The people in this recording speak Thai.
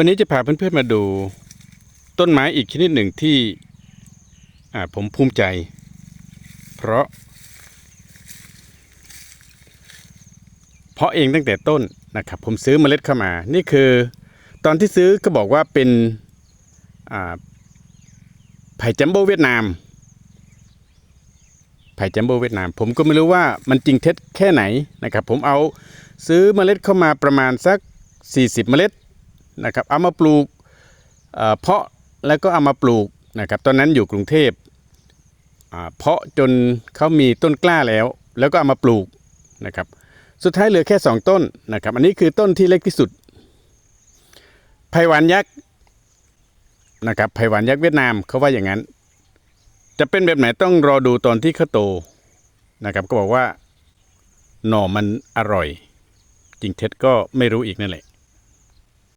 วันนี้จะพาเพื่อนๆมาดูต้นไม้อีกชนิดหนึ่งที่ผมภูมิใจ เพราะ เพราะเองตั้งแต่ต้นนะครับผมซื้อเมล็ดเข้ามา นี่คือ ตอนที่ซื้อก็บอกว่าเป็นไผ่จัมโบ้เวียดนามไผ่จัมโบ้เวียดนาม ผมก็ไม่รู้ว่ามันจริงเท็จแค่ไหนนะครับผมเอาซื้อเมล็ดเข้ามาประมาณสัก 40 เมล็ด นะครับเอามาปลูกเพาะแล้วก็เอามาปลูกนะครับตอนนั้นอยู่กรุงเทพเพาะจนเขามีต้นกล้าแล้ว แล้วก็เอามาปลูกนะครับสุดท้ายเหลือแค่ 2 ต้นนะครับอันนี้คือต้นที่เล็กที่สุดไผ่หวานยักษ์นะครับไผ่หวานยักษ์เวียดนามเขาว่าอย่างนั้น จะเป็นแบบไหนต้องรอดูตอนที่เขาโตนะครับก็บอกว่าหน่อมันอร่อย จริงเท็จก็ไม่รู้อีกนั่นแหละ